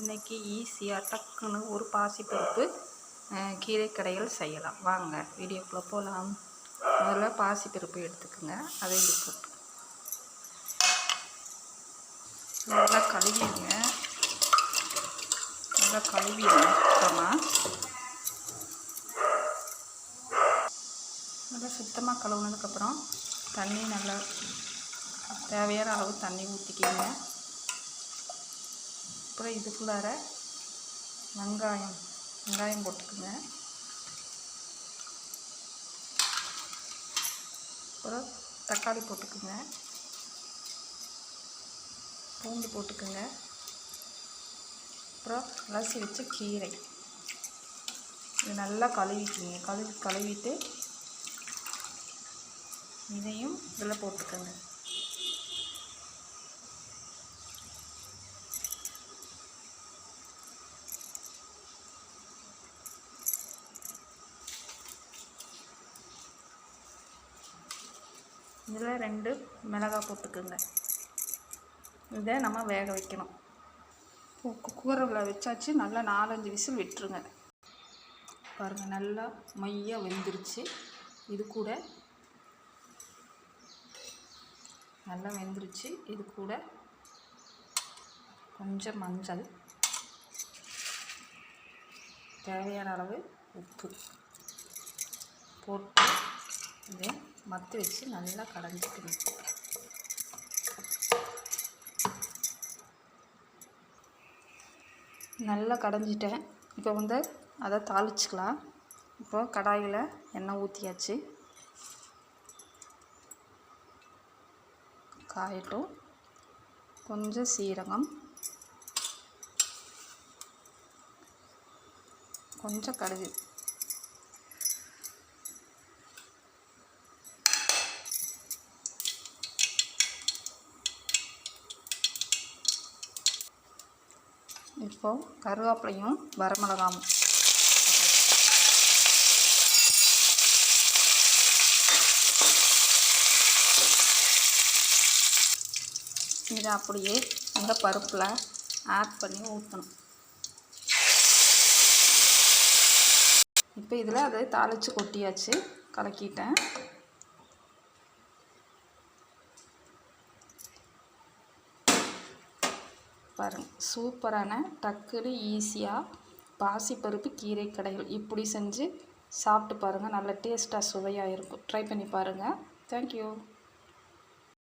இன்றைக்கி ஈஸியாக டக்குன்னு ஒரு பாசிப்பருப்பு கீரை கடையில் செய்யலாம். வாங்க வீடியோக்குள்ளே போகலாம் முதல்ல பாசிப்பருப்பு எடுத்துக்கோங்க. அதை இது போட்டு நல்லா கழுவிடுங்க. நல்லா கழுவிடுங்க சுத்தமாக நல்லா சுத்தமாக கழுவுனதுக்கப்புறம் தண்ணி நல்லா தேவையான அளவு தண்ணி ஊற்றிக்கிங்க அப்புறம் இதுக்குள்ளார வெங்காயம் வெங்காயம் போட்டுக்குங்க. அப்புறம் தக்காளி போட்டுக்குங்க. பூண்டு போட்டுக்குங்க. அப்புறம் அலசி வச்ச கீரை. இது நல்லா கழுவிக்குங்க. கழுவி கழுவிட்டு இதையும் இதில் போட்டுக்கோங்க. இதில் ரெண்டு மிளகாய் போட்டுக்கோங்க. இதை நம்ம வேக வைக்கணும். குக்கரில் வச்சாச்சு நல்லா நாலஞ்சு விசில் விட்டுருங்க. பாருங்கள் நல்லா மையாக வெந்துருச்சு. இது கூட நல்லா வெந்துருச்சு. இது கூட கொஞ்சம் மஞ்சள். தேவையான அளவு உப்பு போட்டு இதை மத்து வச்சு நல்லா கடைஞ்சிக்கணும் நல்லா கடைஞ்சிட்டேன். இப்போ வந்து அதை தாளிச்சிக்கலாம். இப்போ கடாயில் எண்ணெய் ஊற்றியாச்சு காயட்டும். கொஞ்சம் சீரகம். கொஞ்சம் கடுகு. இப்போது கருவேப்பிலையும் வரமிளகாவும் இதை அப்படியே அந்த பருப்பில் ஆட் பண்ணி ஊற்றணும் இப்போ இதில் அதை தாளித்து கொட்டியாச்சு கலக்கிட்டேன். பாருங்கள் சூப்பரான டக்குனு ஈஸியாக பாசிப்பருப்பு கீரை கடைகள் இப்படி செஞ்சு சாப்பிட்டு பாருங்கள் நல்ல டேஸ்ட்டாக சுவையாக இருக்கும். ட்ரை பண்ணி பாருங்கள் தேங்க்யூ